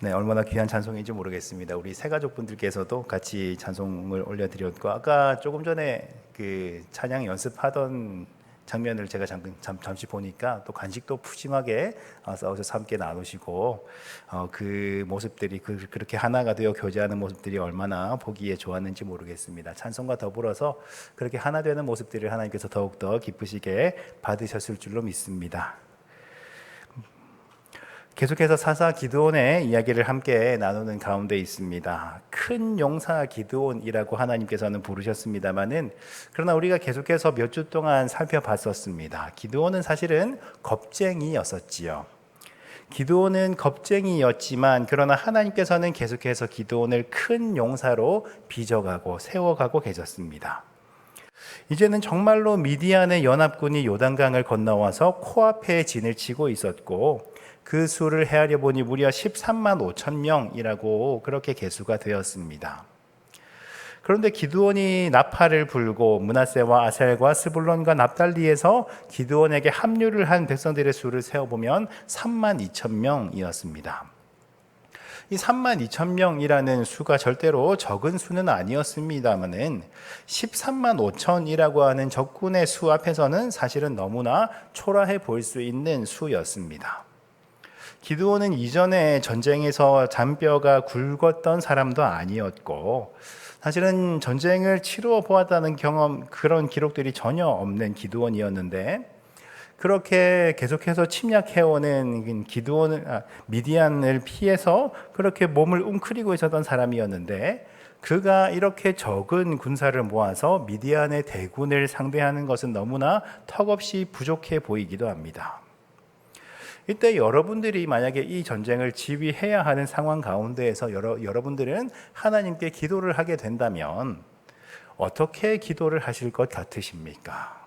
네, 얼마나 귀한 찬송인지 모르겠습니다. 우리 새 가족분들께서도 같이 찬송을 올려드렸고 아까 조금 전에 그 찬양 연습하던 장면을 제가 잠, 잠, 잠시 보니까 또 간식도 푸짐하게 어, 싸우셔서 함께 나누시고 어, 그 모습들이 그, 그렇게 하나가 되어 교제하는 모습들이 얼마나 보기에 좋았는지 모르겠습니다. 찬송과 더불어서 그렇게 하나 되는 모습들을 하나님께서 더욱더 기쁘시게 받으셨을 줄로 믿습니다. 계속해서 사사 기드온의 이야기를 함께 나누는 가운데 있습니다. 큰 용사 기드온이라고 하나님께서는 부르셨습니다만은 그러나 우리가 계속해서 몇 주 동안 살펴봤었습니다. 기드온은 사실은 겁쟁이였었지요. 기드온은 겁쟁이였지만 그러나 하나님께서는 계속해서 기드온을 큰 용사로 빚어가고 세워가고 계셨습니다. 이제는 정말로 미디안의 연합군이 요단강을 건너와서 코앞에 진을 치고 있었고 그 수를 헤아려 보니 무려 13만 5천 명이라고 그렇게 계수가 되었습니다. 그런데 기드온이 나팔을 불고 문하세와 아셀과 스불론과 납달리에서 기드온에게 합류를 한 백성들의 수를 세어보면 3만 2천 명이었습니다. 이 3만 2천 명이라는 수가 절대로 적은 수는 아니었습니다만은 13만 5천이라고 하는 적군의 수 앞에서는 사실은 너무나 초라해 보일 수 있는 수였습니다. 기드온은 이전에 전쟁에서 잔뼈가 굵었던 사람도 아니었고 사실은 전쟁을 치루어 보았다는 경험 그런 기록들이 전혀 없는 기드온이었는데 그렇게 계속해서 침략해오는 기드온 아, 미디안을 피해서 그렇게 몸을 웅크리고 있었던 사람이었는데 그가 이렇게 적은 군사를 모아서 미디안의 대군을 상대하는 것은 너무나 턱없이 부족해 보이기도 합니다. 이때 여러분들이 만약에 이 전쟁을 지휘해야 하는 상황 가운데에서 여러, 여러분들은 하나님께 기도를 하게 된다면 어떻게 기도를 하실 것 같으십니까?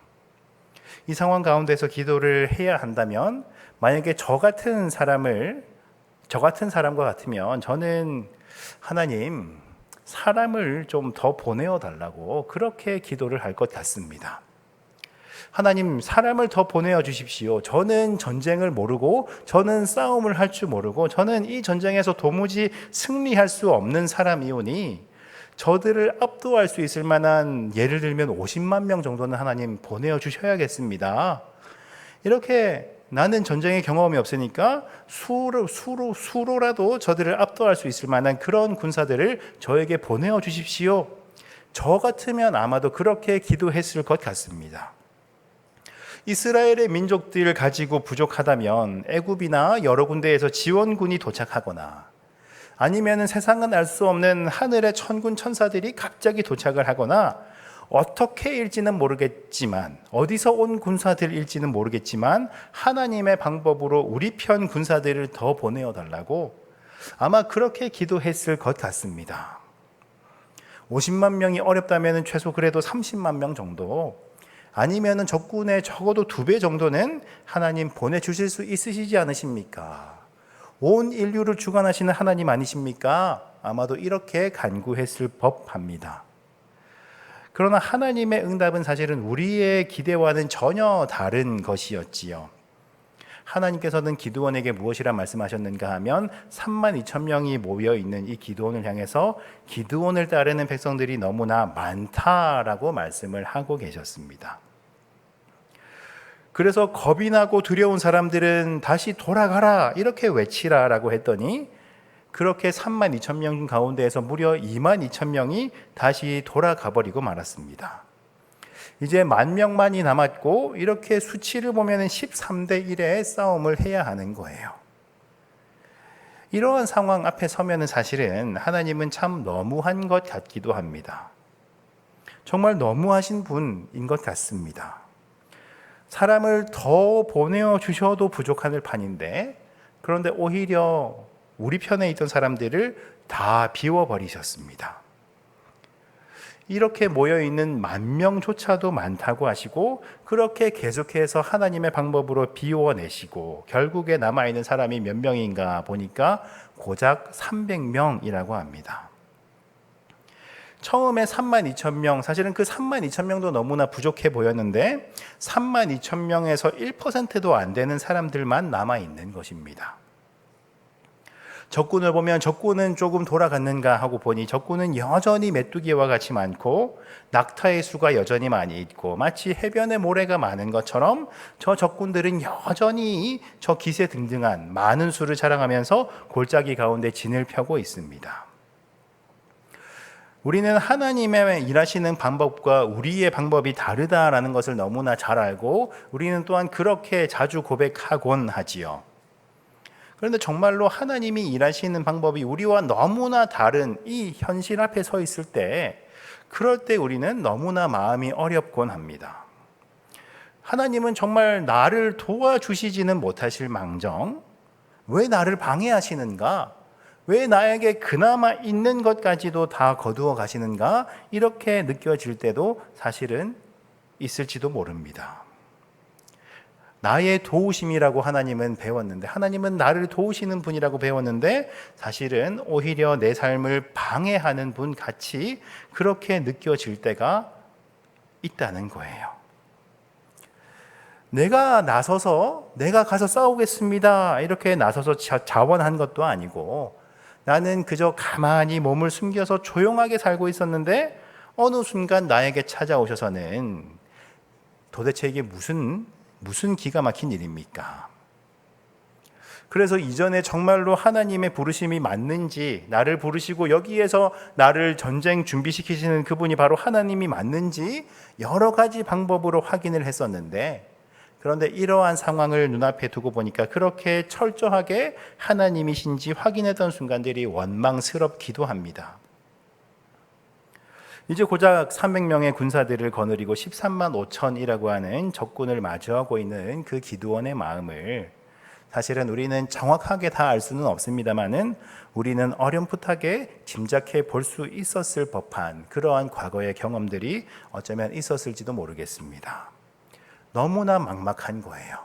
이 상황 가운데서 기도를 해야 한다면 만약에 저 같은 사람을 저 같은 사람과 같으면 저는 하나님 사람을 좀 더 보내어 달라고 그렇게 기도를 할 것 같습니다. 하나님 사람을 더 보내어 주십시오. 저는 전쟁을 모르고 저는 싸움을 할 줄 모르고 저는 이 전쟁에서 도무지 승리할 수 없는 사람이오니 저들을 압도할 수 있을 만한 예를 들면 50만 명 정도는 하나님 보내어 주셔야겠습니다. 이렇게 나는 전쟁의 경험이 없으니까 수로, 수로, 수로라도 저들을 압도할 수 있을 만한 그런 군사들을 저에게 보내어 주십시오. 저 같으면 아마도 그렇게 기도했을 것 같습니다. 이스라엘의 민족들을 가지고 부족하다면 애굽이나 여러 군데에서 지원군이 도착하거나 아니면 세상은 알 수 없는 하늘의 천군 천사들이 갑자기 도착을 하거나 어떻게 일지는 모르겠지만 어디서 온 군사들일지는 모르겠지만 하나님의 방법으로 우리 편 군사들을 더 보내어 달라고 아마 그렇게 기도했을 것 같습니다. 50만 명이 어렵다면 최소 그래도 30만 명 정도 아니면은 적군의 적어도 두 배 정도는 하나님 보내 주실 수 있으시지 않으십니까? 온 인류를 주관하시는 하나님 아니십니까? 아마도 이렇게 간구했을 법합니다. 그러나 하나님의 응답은 사실은 우리의 기대와는 전혀 다른 것이었지요. 하나님께서는 기드원에게 무엇이라 말씀하셨는가 하면 3만 2천 명이 모여 있는 이 기드원을 향해서 기드원을 따르는 백성들이 너무나 많다라고 말씀을 하고 계셨습니다. 그래서 겁이 나고 두려운 사람들은 다시 돌아가라 이렇게 외치라라고 했더니 그렇게 3만 2천 명 가운데에서 무려 2만 2천 명이 다시 돌아가 버리고 말았습니다. 이제 만 명만이 남았고 이렇게 수치를 보면 13대 1의 싸움을 해야 하는 거예요. 이러한 상황 앞에 서면은 사실은 하나님은 참 너무한 것 같기도 합니다. 정말 너무하신 분인 것 같습니다. 사람을 더 보내어 주셔도 부족한 판인데 그런데 오히려 우리 편에 있던 사람들을 다 비워 버리셨습니다. 이렇게 모여 있는 만 명조차도 많다고 하시고 그렇게 계속해서 하나님의 방법으로 비워내시고 결국에 남아 있는 사람이 몇 명인가 보니까 고작 300명이라고 합니다. 처음에 3만 2천 명, 사실은 그 3만 2천 명도 너무나 부족해 보였는데 3만 2천 명에서 1%도 안 되는 사람들만 남아 있는 것입니다. 적군을 보면 적군은 조금 돌아갔는가 하고 보니 적군은 여전히 메뚜기와 같이 많고 낙타의 수가 여전히 많이 있고 마치 해변에 모래가 많은 것처럼 저 적군들은 여전히 저 기세 등등한 많은 수를 자랑하면서 골짜기 가운데 진을 펴고 있습니다. 우리는 하나님의 일하시는 방법과 우리의 방법이 다르다라는 것을 너무나 잘 알고 우리는 또한 그렇게 자주 고백하곤 하지요. 그런데 정말로 하나님이 일하시는 방법이 우리와 너무나 다른 이 현실 앞에 서 있을 때, 그럴 때 우리는 너무나 마음이 어렵곤 합니다. 하나님은 정말 나를 도와주시지는 못하실 망정, 왜 나를 방해하시는가? 왜 나에게 그나마 있는 것까지도 다 거두어 가시는가? 이렇게 느껴질 때도 사실은 있을지도 모릅니다. 나의 도우심이라고 하나님은 배웠는데 하나님은 나를 도우시는 분이라고 배웠는데 사실은 오히려 내 삶을 방해하는 분 같이 그렇게 느껴질 때가 있다는 거예요. 내가 나서서 내가 가서 싸우겠습니다. 이렇게 나서서 자원한 것도 아니고 나는 그저 가만히 몸을 숨겨서 조용하게 살고 있었는데 어느 순간 나에게 찾아오셔서는 도대체 이게 무슨 무슨 기가 막힌 일입니까? 그래서 이전에 정말로 하나님의 부르심이 맞는지, 나를 부르시고 여기에서 나를 전쟁 준비시키시는 그분이 바로 하나님이 맞는지 여러 가지 방법으로 확인을 했었는데, 그런데 이러한 상황을 눈앞에 두고 보니까 그렇게 철저하게 하나님이신지 확인했던 순간들이 원망스럽기도 합니다. 이제 고작 300명의 군사들을 거느리고 13만 5천이라고 하는 적군을 마주하고 있는 그 기드원의 마음을 사실은 우리는 정확하게 다 알 수는 없습니다만은 우리는 어렴풋하게 짐작해 볼 수 있었을 법한 그러한 과거의 경험들이 어쩌면 있었을지도 모르겠습니다. 너무나 막막한 거예요.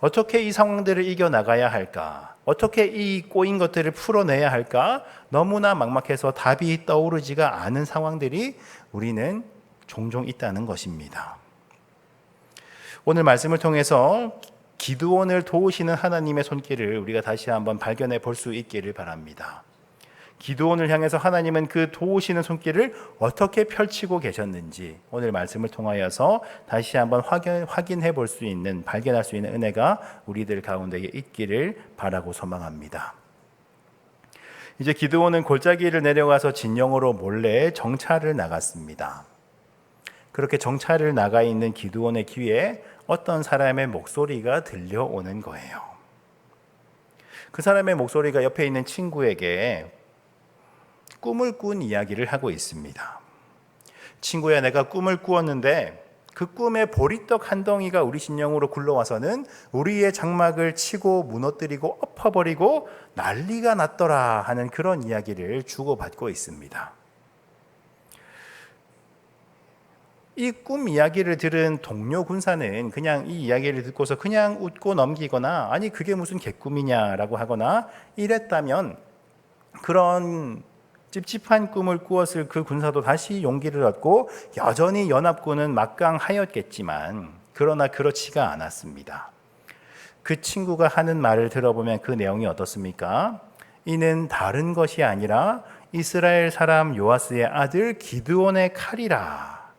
어떻게 이 상황들을 이겨 나가야 할까? 어떻게 이 꼬인 것들을 풀어내야 할까? 너무나 막막해서 답이 떠오르지가 않은 상황들이 우리는 종종 있다는 것입니다. 오늘 말씀을 통해서 기드온을 도우시는 하나님의 손길을 우리가 다시 한번 발견해 볼 수 있기를 바랍니다. 기도원을 향해서 하나님은 그 도우시는 손길을 어떻게 펼치고 계셨는지 오늘 말씀을 통하여서 다시 한번 확인, 확인 해 볼 수 있는 발견할 수 있는 은혜가 우리들 가운데 있기를 바라고 소망합니다. 이제 기드온은 골짜기를 내려가서 진영으로 몰래 정찰을 나갔습니다. 그렇게 정찰을 나가 있는 기드온의 귀에 어떤 사람의 목소리가 들려오는 거예요. 그 사람의 목소리가 옆에 있는 친구에게 꿈을 꾼 이야기를 하고 있습니다. 친구야, 내가 꿈을 꾸었는데 그 꿈에 보리떡 한 덩이가 우리 신령으로 굴러와서는 우리의 장막을 치고 무너뜨리고 엎어버리고 난리가 났더라 하는 그런 이야기를 주고받고 있습니다. 이 꿈 이야기를 들은 동료 군사는 그냥 이 이야기를 듣고서 그냥 웃고 넘기거나 아니 그게 무슨 개꿈이냐라고 하거나 이랬다면 그런 찝찝한 꿈을 꾸었을 그 군사도 다시 용기를 얻고 여전히 연합군은 막강하였겠지만 그러나 그렇지가 않았습니다. 그 친구가 하는 말을 들어보면 그 내용이 어떻습니까? 이는 다른 것이 아니라 이스라엘 사람 요아스의 아들 기드온의 칼이라.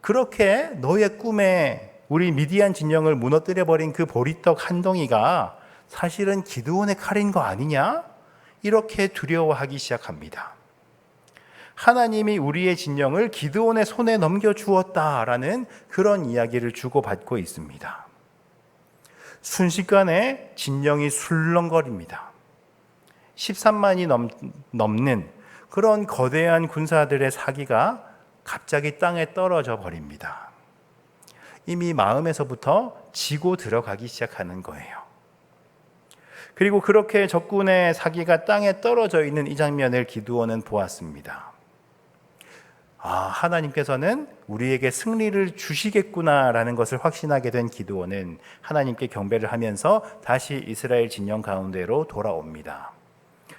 그렇게 너의 꿈에 우리 미디안 진영을 무너뜨려 버린 그 보리떡 한 덩이가 사실은 기드온의 칼인 거 아니냐? 이렇게 두려워하기 시작합니다. 하나님이 우리의 진영을 기드온의 손에 넘겨 주었다라는 그런 이야기를 주고받고 있습니다. 순식간에 진영이 술렁거립니다. 13만이 넘, 넘는 그런 거대한 군사들의 사기가 갑자기 땅에 떨어져 버립니다. 이미 마음에서부터 지고 들어가기 시작하는 거예요. 그리고 그렇게 적군의 사기가 땅에 떨어져 있는 이 장면을 기두어는 보았습니다. 아, 하나님께서는 우리에게 승리를 주시겠구나라는 것을 확신하게 된 기드온은 하나님께 경배를 하면서 다시 이스라엘 진영 가운데로 돌아옵니다.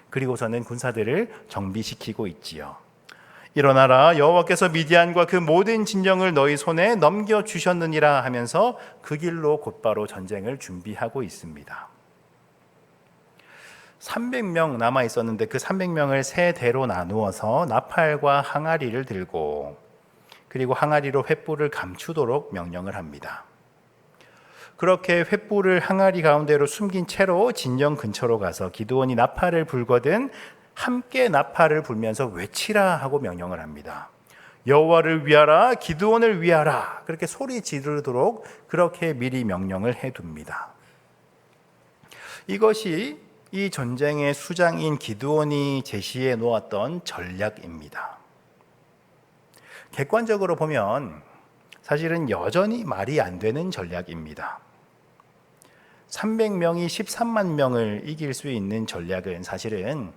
그리고서는 군사들을 정비시키고 있지요. 일어나라 여호와께서 미디안과 그 모든 진영을 너희 손에 넘겨 주셨느니라 하면서 그 길로 곧바로 전쟁을 준비하고 있습니다. 300명 남아 있었는데 그 300명을 세 대로 나누어서 나팔과 항아리를 들고 그리고 항아리로 횃불을 감추도록 명령을 합니다. 그렇게 횃불을 항아리 가운데로 숨긴 채로 진영 근처로 가서 기드온이 나팔을 불거든 함께 나팔을 불면서 외치라 하고 명령을 합니다. 여호와를 위하라 기드온을 위하라 그렇게 소리 지르도록 그렇게 미리 명령을 해 둡니다. 이것이 이 전쟁의 수장인 기드온이 제시해 놓았던 전략입니다. 객관적으로 보면 사실은 여전히 말이 안 되는 전략입니다. 300명이 13만 명을 이길 수 있는 전략은 사실은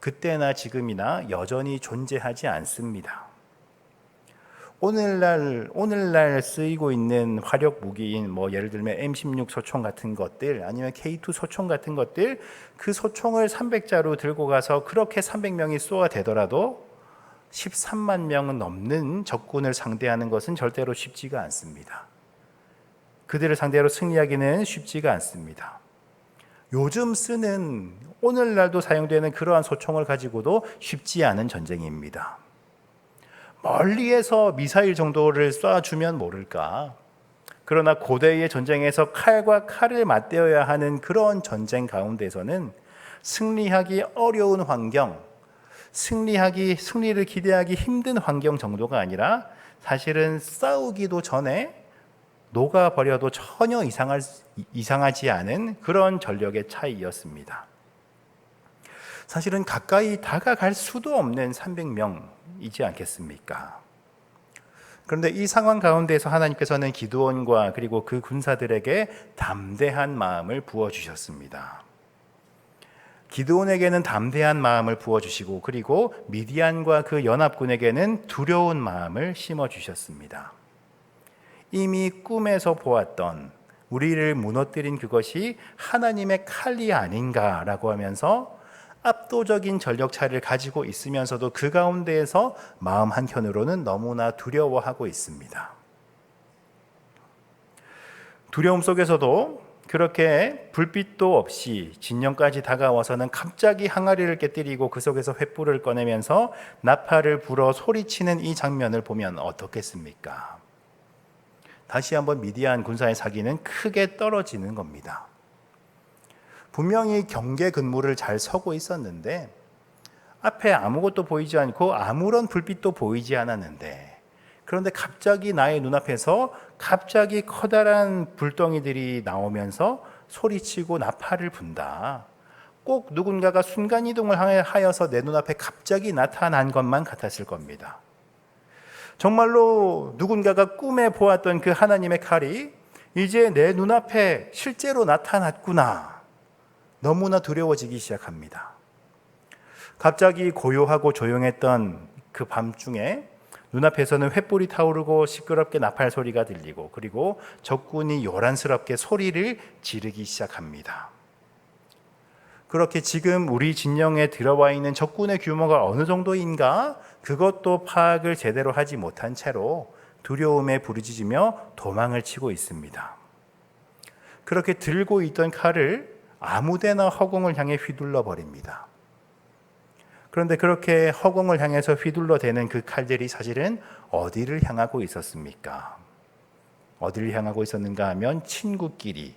그때나 지금이나 여전히 존재하지 않습니다. 오늘날 오늘날 쓰이고 있는 화력 무기인 뭐 예를 들면 M16 소총 같은 것들 아니면 K2 소총 같은 것들 그 소총을 300자루 들고 가서 그렇게 300명이 쏘아 되더라도 13만 명은 넘는 적군을 상대하는 것은 절대로 쉽지가 않습니다. 그들을 상대로 승리하기는 쉽지가 않습니다. 요즘 쓰는 오늘날도 사용되는 그러한 소총을 가지고도 쉽지 않은 전쟁입니다. 멀리에서 미사일 정도를 쏴주면 모를까. 그러나 고대의 전쟁에서 칼과 칼을 맞대어야 하는 그런 전쟁 가운데서는 승리하기 어려운 환경, 승리하기 승리를 기대하기 힘든 환경 정도가 아니라 사실은 싸우기도 전에 녹아 버려도 전혀 이상할, 이상하지 않은 그런 전력의 차이였습니다. 사실은 가까이 다가갈 수도 없는 300명 이지 않겠습니까? 그런데 이 상황 가운데서 하나님께서는 기드온과 그리고 그 군사들에게 담대한 마음을 부어 주셨습니다. 기드온에게는 담대한 마음을 부어 주시고 그리고 미디안과 그 연합군에게는 두려운 마음을 심어 주셨습니다. 이미 꿈에서 보았던 우리를 무너뜨린 그것이 하나님의 칼이 아닌가라고 하면서 압도적인 전력 차를 가지고 있으면서도 그 가운데에서 마음 한켠으로는 너무나 두려워하고 있습니다. 두려움 속에서도 그렇게 불빛도 없이 진영까지 다가와서는 갑자기 항아리를 깨뜨리고 그 속에서 횃불을 꺼내면서 나팔을 불어 소리치는 이 장면을 보면 어떻겠습니까? 다시 한번 미디안 군사의 사기는 크게 떨어지는 겁니다. 분명히 경계 근무를 잘 서고 있었는데 앞에 아무것도 보이지 않고 아무런 불빛도 보이지 않았는데 그런데 갑자기 나의 눈앞에서 갑자기 커다란 불덩이들이 나오면서 소리치고 나팔을 분다. 꼭 누군가가 순간이동을 하여서 내 눈앞에 갑자기 나타난 것만 같았을 겁니다. 정말로 누군가가 꿈에 보았던 그 하나님의 칼이 이제 내 눈앞에 실제로 나타났구나. 너무나 두려워지기 시작합니다. 갑자기 고요하고 조용했던 그 밤중에 눈앞에서는 횃불이 타오르고 시끄럽게 나팔 소리가 들리고 그리고 적군이 요란스럽게 소리를 지르기 시작합니다. 그렇게 지금 우리 진영에 들어와 있는 적군의 규모가 어느 정도인가 그것도 파악을 제대로 하지 못한 채로 두려움에 부르짖으며 도망을 치고 있습니다. 그렇게 들고 있던 칼을 아무데나 허공을 향해 휘둘러 버립니다. 그런데 그렇게 허공을 향해서 휘둘러 대는 그 칼들이 사실은 어디를 향하고 있었습니까? 어디를 향하고 있었는가 하면 친구끼리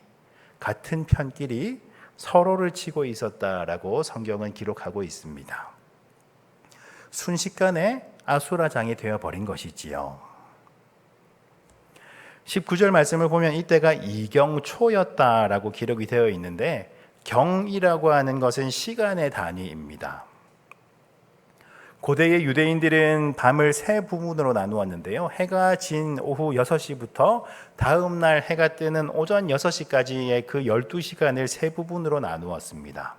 같은 편끼리 서로를 치고 있었다라고 성경은 기록하고 있습니다. 순식간에 아수라장이 되어 버린 것이지요. 19절 말씀을 보면 이때가 이경초였다라고 기록이 되어 있는데 경이라고 하는 것은 시간의 단위입니다. 고대의 유대인들은 밤을 세 부분으로 나누었는데요. 해가 진 오후 6시부터 다음 날 해가 뜨는 오전 6시까지의 그 12시간을 세 부분으로 나누었습니다.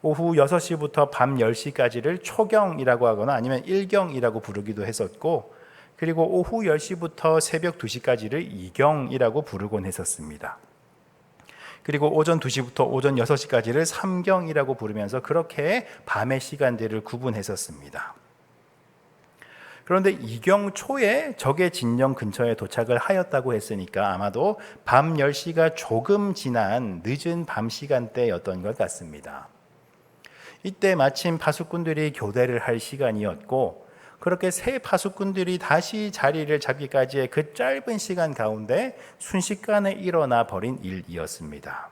오후 6시부터 밤 10시까지를 초경이라고 하거나 아니면 일경이라고 부르기도 했었고 그리고 오후 10시부터 새벽 2시까지를 이경이라고 부르곤 했었습니다. 그리고 오전 2시부터 오전 6시까지를 삼경이라고 부르면서 그렇게 밤의 시간들을 구분했었습니다. 그런데 이경 초에 적의 진영 근처에 도착을 하였다고 했으니까 아마도 밤 10시가 조금 지난 늦은 밤 시간대였던 것 같습니다. 이때 마침 파수꾼들이 교대를 할 시간이었고 그렇게 새 파수꾼들이 다시 자리를 잡기까지의 그 짧은 시간 가운데 순식간에 일어나 버린 일이었습니다.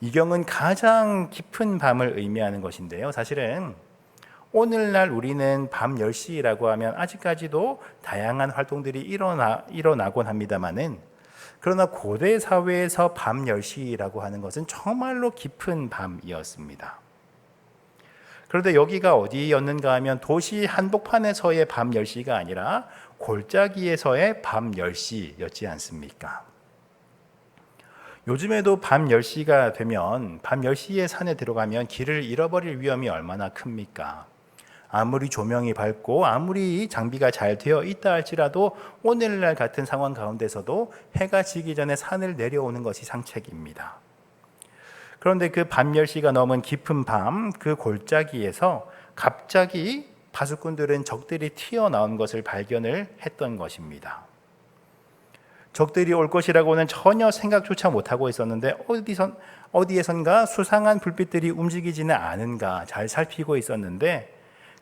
이 경은 가장 깊은 밤을 의미하는 것인데요. 사실은 오늘날 우리는 밤 10시라고 하면 아직까지도 다양한 활동들이 일어나, 일어나곤 합니다만은 그러나 고대 사회에서 밤 10시라고 하는 것은 정말로 깊은 밤이었습니다. 그런데 여기가 어디였는가 하면 도시 한복판에서의 밤 10시가 아니라 골짜기에서의 밤 10시였지 않습니까? 요즘에도 밤 10시가 되면 밤 10시에 산에 들어가면 길을 잃어버릴 위험이 얼마나 큽니까? 아무리 조명이 밝고 아무리 장비가 잘 되어 있다 할지라도 오늘날 같은 상황 가운데서도 해가 지기 전에 산을 내려오는 것이 상책입니다. 그런데 그 밤 10시가 넘은 깊은 밤 그 골짜기에서 갑자기 파수꾼들은 적들이 튀어나온 것을 발견을 했던 것입니다. 적들이 올 것이라고는 전혀 생각조차 못하고 있었는데 어디선 어디에선가 수상한 불빛들이 움직이지는 않은가 잘 살피고 있었는데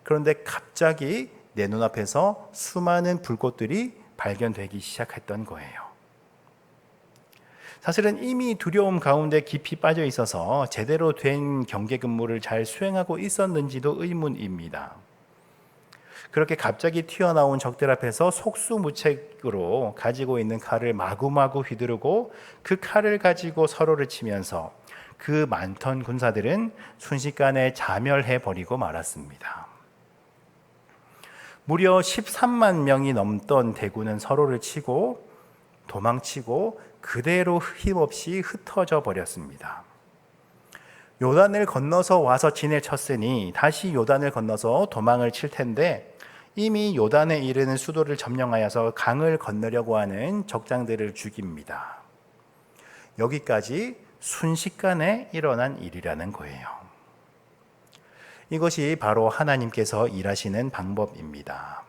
그런데 갑자기 내 눈앞에서 수많은 불꽃들이 발견되기 시작했던 거예요. 사실은 이미 두려움 가운데 깊이 빠져 있어서 제대로 된 경계 근무를 잘 수행하고 있었는지도 의문입니다. 그렇게 갑자기 튀어나온 적들 앞에서 속수무책으로 가지고 있는 칼을 마구마구 휘두르고 그 칼을 가지고 서로를 치면서 그 많던 군사들은 순식간에 자멸해 버리고 말았습니다. 무려 13만 명이 넘던 대군은 서로를 치고 도망치고 그대로 힘없이 흩어져 버렸습니다. 요단을 건너서 와서 진을 쳤으니 다시 요단을 건너서 도망을 칠 텐데 이미 요단에 이르는 수도를 점령하여서 강을 건너려고 하는 적장들을 죽입니다. 여기까지 순식간에 일어난 일이라는 거예요. 이것이 바로 하나님께서 일하시는 방법입니다.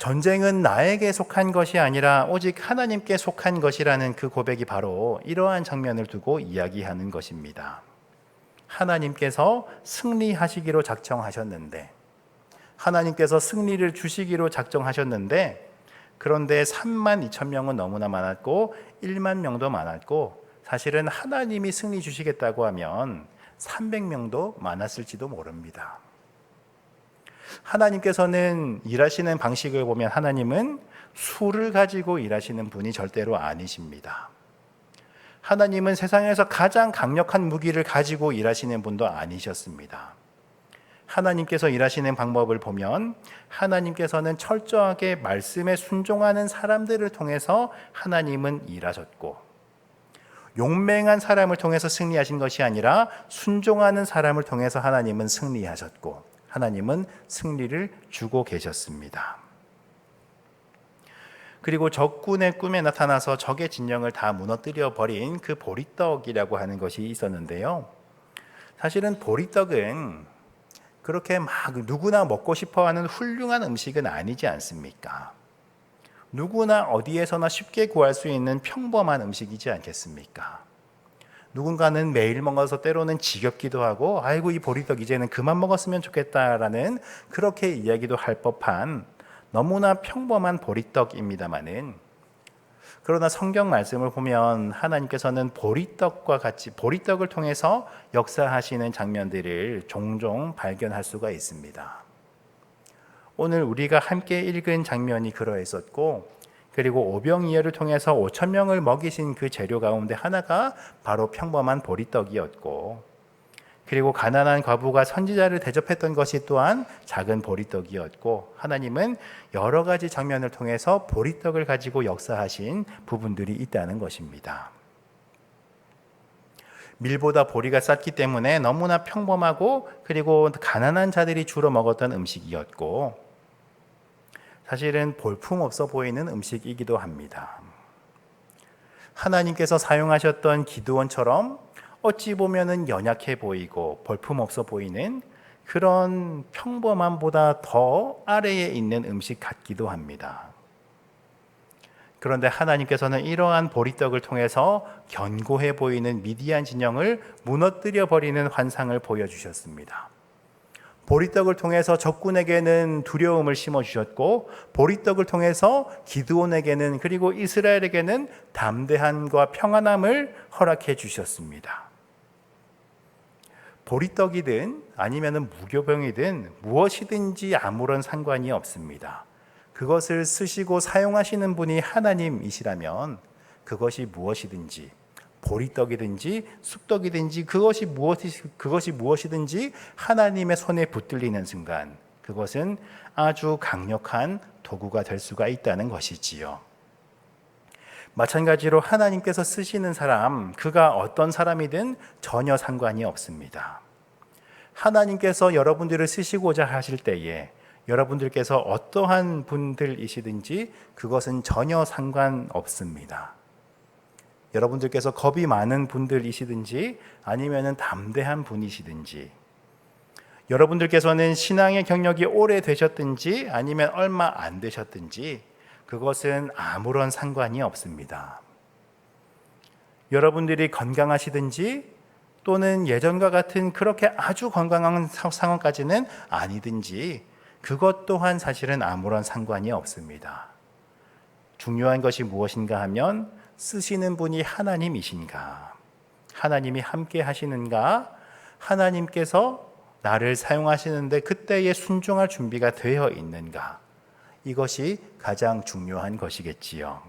전쟁은 나에게 속한 것이 아니라 오직 하나님께 속한 것이라는 그 고백이 바로 이러한 장면을 두고 이야기하는 것입니다. 하나님께서 승리하시기로 작정하셨는데 하나님께서 승리를 주시기로 작정하셨는데 그런데 3만 2천 명은 너무나 많았고 1만 명도 많았고 사실은 하나님이 승리 주시겠다고 하면 300명도 많았을지도 모릅니다. 하나님께서는 일하시는 방식을 보면 하나님은 수를 가지고 일하시는 분이 절대로 아니십니다. 하나님은 세상에서 가장 강력한 무기를 가지고 일하시는 분도 아니셨습니다. 하나님께서 일하시는 방법을 보면 하나님께서는 철저하게 말씀에 순종하는 사람들을 통해서 하나님은 일하셨고 용맹한 사람을 통해서 승리하신 것이 아니라 순종하는 사람을 통해서 하나님은 승리하셨고 하나님은 승리를 주고 계셨습니다. 그리고 적군의 꿈에 나타나서 적의 진영을 다 무너뜨려 버린 그 보리떡이라고 하는 것이 있었는데요. 사실은 보리떡은 그렇게 막 누구나 먹고 싶어 하는 훌륭한 음식은 아니지 않습니까? 누구나 어디에서나 쉽게 구할 수 있는 평범한 음식이지 않겠습니까? 누군가는 매일 먹어서 때로는 지겹기도 하고 아이고 이 보리떡 이제는 그만 먹었으면 좋겠다라는 그렇게 이야기도 할 법한 너무나 평범한 보리떡입니다마는 그러나 성경 말씀을 보면 하나님께서는 보리떡과 같이 보리떡을 통해서 역사하시는 장면들을 종종 발견할 수가 있습니다. 오늘 우리가 함께 읽은 장면이 그러했었고 그리고 오병이어를 통해서 5천 명을 먹이신 그 재료 가운데 하나가 바로 평범한 보리떡이었고 그리고 가난한 과부가 선지자를 대접했던 것이 또한 작은 보리떡이었고 하나님은 여러 가지 장면을 통해서 보리떡을 가지고 역사하신 부분들이 있다는 것입니다. 밀보다 보리가 쌌기 때문에 너무나 평범하고 그리고 가난한 자들이 주로 먹었던 음식이었고 사실은 볼품 없어 보이는 음식이기도 합니다. 하나님께서 사용하셨던 기드원처럼 어찌 보면은 연약해 보이고 볼품없어 보이는 그런 평범함보다 더 아래에 있는 음식 같기도 합니다. 그런데 하나님께서는 이러한 보리떡을 통해서 견고해 보이는 미디안 진영을 무너뜨려 버리는 환상을 보여주셨습니다. 보리떡을 통해서 적군에게는 두려움을 심어 주셨고 보리떡을 통해서 기드온에게는 그리고 이스라엘에게는 담대함과 평안함을 허락해 주셨습니다. 보리떡이든 아니면 무교병이든 무엇이든지 아무런 상관이 없습니다. 그것을 쓰시고 사용하시는 분이 하나님이시라면 그것이 무엇이든지 보리떡이든지 쑥떡이든지 그것이 무엇이 그것이 무엇이든지 하나님의 손에 붙들리는 순간 그것은 아주 강력한 도구가 될 수가 있다는 것이지요. 마찬가지로 하나님께서 쓰시는 사람, 그가 어떤 사람이든 전혀 상관이 없습니다. 하나님께서 여러분들을 쓰시고자 하실 때에 여러분들께서 어떠한 분들이시든지 그것은 전혀 상관없습니다. 여러분들께서 겁이 많은 분들이시든지 아니면은 담대한 분이시든지 여러분들께서는 신앙의 경력이 오래 되셨든지 아니면 얼마 안 되셨든지 그것은 아무런 상관이 없습니다. 여러분들이 건강하시든지 또는 예전과 같은 그렇게 아주 건강한 상황까지는 아니든지 그것 또한 사실은 아무런 상관이 없습니다. 중요한 것이 무엇인가 하면 쓰시는 분이 하나님이신가? 하나님이 함께 하시는가? 하나님께서 나를 사용하시는데 그때에 순종할 준비가 되어 있는가? 이것이 가장 중요한 것이겠지요.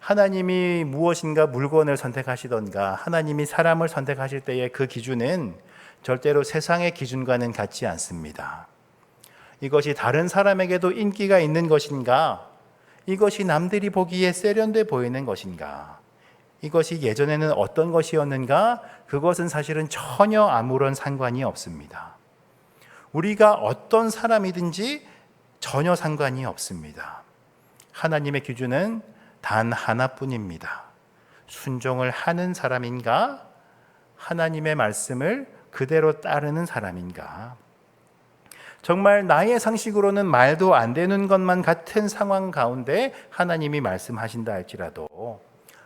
하나님이 무엇인가 물건을 선택하시던가 하나님이 사람을 선택하실 때의 그 기준은 절대로 세상의 기준과는 같지 않습니다. 이것이 다른 사람에게도 인기가 있는 것인가? 이것이 남들이 보기에 세련돼 보이는 것인가? 이것이 예전에는 어떤 것이었는가? 그것은 사실은 전혀 아무런 상관이 없습니다. 우리가 어떤 사람이든지 전혀 상관이 없습니다. 하나님의 기준은 단 하나뿐입니다. 순종을 하는 사람인가? 하나님의 말씀을 그대로 따르는 사람인가? 정말 나의 상식으로는 말도 안 되는 것만 같은 상황 가운데 하나님이 말씀하신다 할지라도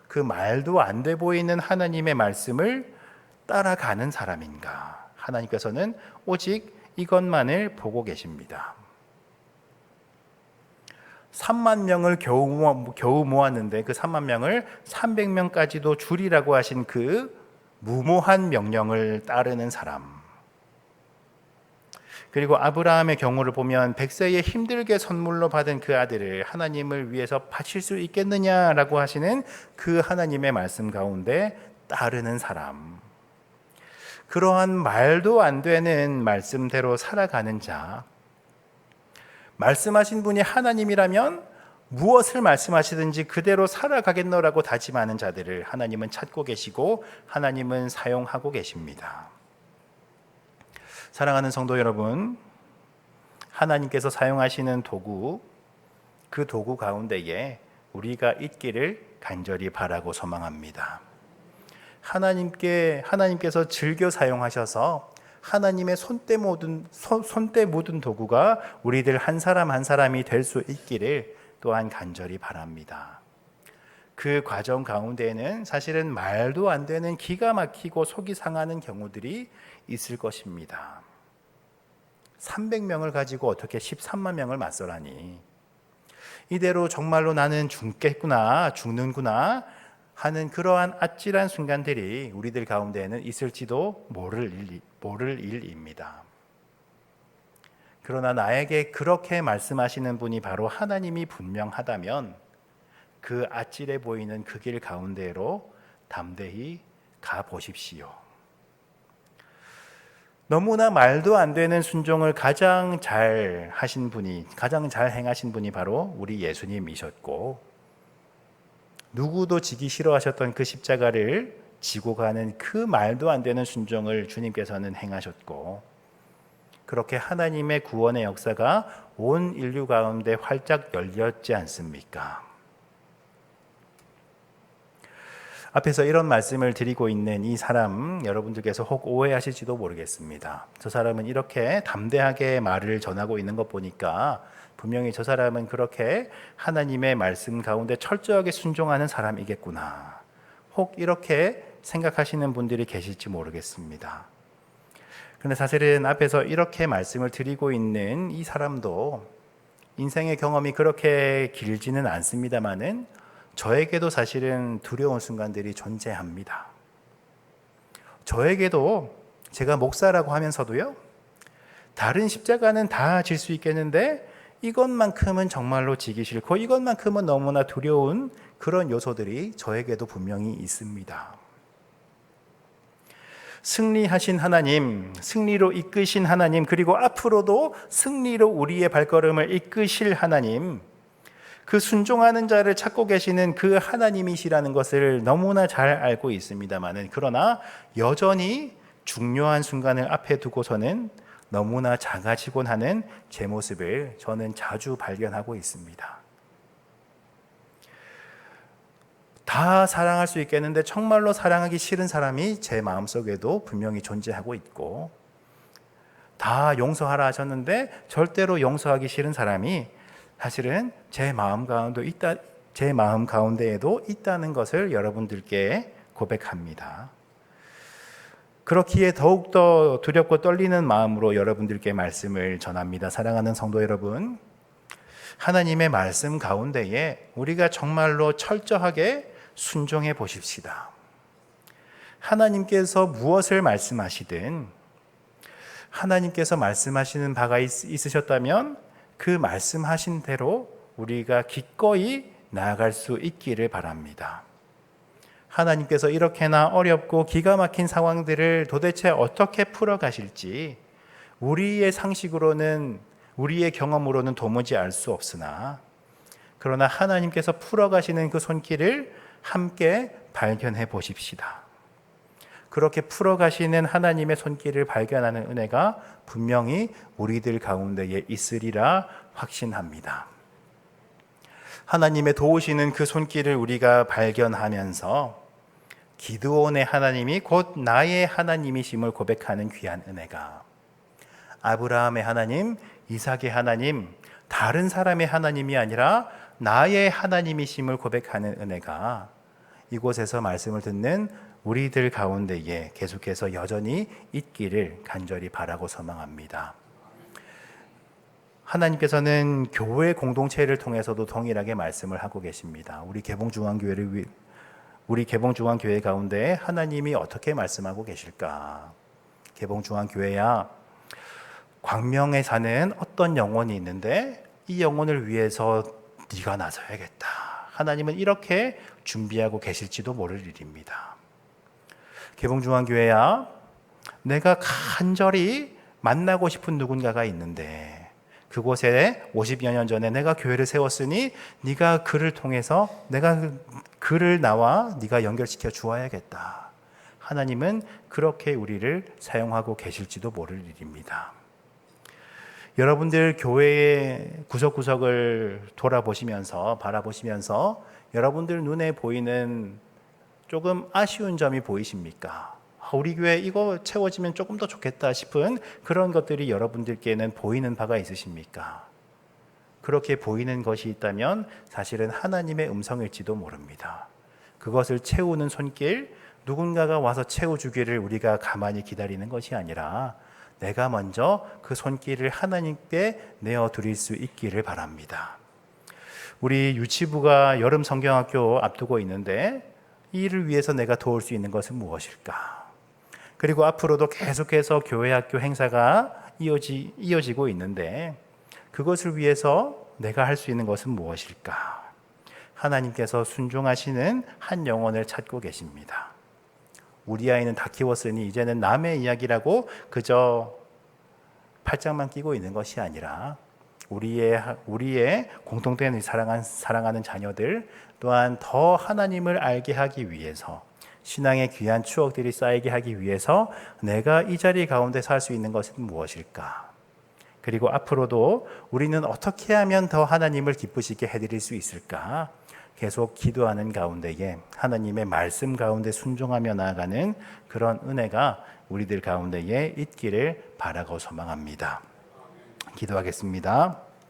그 말도 안 돼 보이는 하나님의 말씀을 따라가는 사람인가? 하나님께서는 오직 이것만을 보고 계십니다. 3만 명을 겨우, 모았는데 그 3만 명을 300명까지도 줄이라고 하신 그 무모한 명령을 따르는 사람. 그리고 아브라함의 경우를 보면 백세에 힘들게 선물로 받은 그 아들을 하나님을 위해서 바칠 수 있겠느냐라고 하시는 그 하나님의 말씀 가운데 따르는 사람. 그러한 말도 안 되는 말씀대로 살아가는 자. 말씀하신 분이 하나님이라면 무엇을 말씀하시든지 그대로 살아가겠노라고 다짐하는 자들을 하나님은 찾고 계시고 하나님은 사용하고 계십니다. 사랑하는 성도 여러분, 하나님께서 사용하시는 도구, 그 도구 가운데에 우리가 있기를 간절히 바라고 소망합니다. 하나님께 하나님께서 즐겨 사용하셔서 하나님의 손때 묻은 손때 묻은 도구가 우리들 한 사람 한 사람이 될 수 있기를 또한 간절히 바랍니다. 그 과정 가운데에는 사실은 말도 안 되는 기가 막히고 속이 상하는 경우들이 있을 것입니다. 300명을 가지고 어떻게 13만 명을 맞서라니. 이대로 정말로 나는 죽겠구나, 죽는구나 하는 그러한 아찔한 순간들이 우리들 가운데에는 있을지도 모를, 일, 모를 일입니다. 그러나 나에게 그렇게 말씀하시는 분이 바로 하나님이 분명하다면 그 아찔해 보이는 그 길 가운데로 담대히 가 보십시오. 너무나 말도 안 되는 순종을 가장 잘 하신 분이, 가장 잘 행하신 분이 바로 우리 예수님이셨고, 누구도 지기 싫어하셨던 그 십자가를 지고 가는 그 말도 안 되는 순종을 주님께서는 행하셨고, 그렇게 하나님의 구원의 역사가 온 인류 가운데 활짝 열렸지 않습니까? 앞에서 이런 말씀을 드리고 있는 이 사람 여러분들께서 혹 오해하실지도 모르겠습니다. 저 사람은 이렇게 담대하게 말을 전하고 있는 것 보니까 분명히 저 사람은 그렇게 하나님의 말씀 가운데 철저하게 순종하는 사람이겠구나. 혹 이렇게 생각하시는 분들이 계실지 모르겠습니다. 그런데 사실은 앞에서 이렇게 말씀을 드리고 있는 이 사람도 인생의 경험이 그렇게 길지는 않습니다만은 저에게도 사실은 두려운 순간들이 존재합니다. 저에게도 제가 목사라고 하면서도요, 다른 십자가는 다 질 수 있겠는데 이것만큼은 정말로 지기 싫고 이것만큼은 너무나 두려운 그런 요소들이 저에게도 분명히 있습니다. 승리하신 하나님, 승리로 이끄신 하나님, 그리고 앞으로도 승리로 우리의 발걸음을 이끄실 하나님, 그 순종하는 자를 찾고 계시는 그 하나님이시라는 것을 너무나 잘 알고 있습니다만은 그러나 여전히 중요한 순간을 앞에 두고서는 너무나 작아지곤 하는 제 모습을 저는 자주 발견하고 있습니다. 다 사랑할 수 있겠는데 정말로 사랑하기 싫은 사람이 제 마음속에도 분명히 존재하고 있고 다 용서하라 하셨는데 절대로 용서하기 싫은 사람이 사실은 제 마음 가운데 있다 제 마음 가운데에도 있다는 것을 여러분들께 고백합니다. 그렇기에 더욱더 두렵고 떨리는 마음으로 여러분들께 말씀을 전합니다. 사랑하는 성도 여러분, 하나님의 말씀 가운데에 우리가 정말로 철저하게 순종해 보십시다. 하나님께서 무엇을 말씀하시든 하나님께서 말씀하시는 바가 있, 있으셨다면 그 말씀하신 대로 우리가 기꺼이 나아갈 수 있기를 바랍니다. 하나님께서 이렇게나 어렵고 기가 막힌 상황들을 도대체 어떻게 풀어 가실지 우리의 상식으로는 우리의 경험으로는 도무지 알 수 없으나 그러나 하나님께서 풀어 가시는 그 손길을 함께 발견해 보십시다. 그렇게 풀어 가시는 하나님의 손길을 발견하는 은혜가 분명히 우리들 가운데에 있으리라 확신합니다. 하나님의 도우시는 그 손길을 우리가 발견하면서 기드온의 하나님이 곧 나의 하나님이심을 고백하는 귀한 은혜가 아브라함의 하나님, 이삭의 하나님, 다른 사람의 하나님이 아니라 나의 하나님이심을 고백하는 은혜가 이곳에서 말씀을 듣는 우리들 가운데에 계속해서 여전히 있기를 간절히 바라고 소망합니다. 하나님께서는 교회 공동체를 통해서도 동일하게 말씀을 하고 계십니다. 우리 개봉중앙교회를 위, 우리 개봉중앙교회 가운데 하나님이 어떻게 말씀하고 계실까? 개봉중앙교회야 광명에 사는 어떤 영혼이 있는데 이 영혼을 위해서 네가 나서야겠다. 하나님은 이렇게 준비하고 계실지도 모를 일입니다. 개봉중앙교회야 내가 간절히 만나고 싶은 누군가가 있는데 그곳에 50여 년 전에 내가 교회를 세웠으니 네가 그를 통해서 내가 그를 나와 네가 연결시켜 주어야겠다. 하나님은 그렇게 우리를 사용하고 계실지도 모를 일입니다. 여러분들 교회의 구석구석을 돌아보시면서 바라보시면서 여러분들 눈에 보이는 조금 아쉬운 점이 보이십니까? 우리 교회 이거 채워지면 조금 더 좋겠다 싶은 그런 것들이 여러분들께는 보이는 바가 있으십니까? 그렇게 보이는 것이 있다면 사실은 하나님의 음성일지도 모릅니다. 그것을 채우는 손길, 누군가가 와서 채워주기를 우리가 가만히 기다리는 것이 아니라 내가 먼저 그 손길을 하나님께 내어 드릴 수 있기를 바랍니다. 우리 유치부가 여름 성경학교 앞두고 있는데 이를 위해서 내가 도울 수 있는 것은 무엇일까? 그리고 앞으로도 계속해서 교회 학교 행사가 이어지, 이어지고 있는데 그것을 위해서 내가 할 수 있는 것은 무엇일까? 하나님께서 순종하시는 한 영혼을 찾고 계십니다. 우리 아이는 다 키웠으니 이제는 남의 이야기라고 그저 팔짱만 끼고 있는 것이 아니라 우리의 우리의 공통된 사랑한, 사랑하는 자녀들 또한 더 하나님을 알게 하기 위해서 신앙의 귀한 추억들이 쌓이게 하기 위해서 내가 이 자리 가운데 살 수 있는 것은 무엇일까? 그리고 앞으로도 우리는 어떻게 하면 더 하나님을 기쁘시게 해드릴 수 있을까? 계속 기도하는 가운데에 하나님의 말씀 가운데 순종하며 나아가는 그런 은혜가 우리들 가운데에 있기를 바라고 소망합니다. 기도하겠습니다.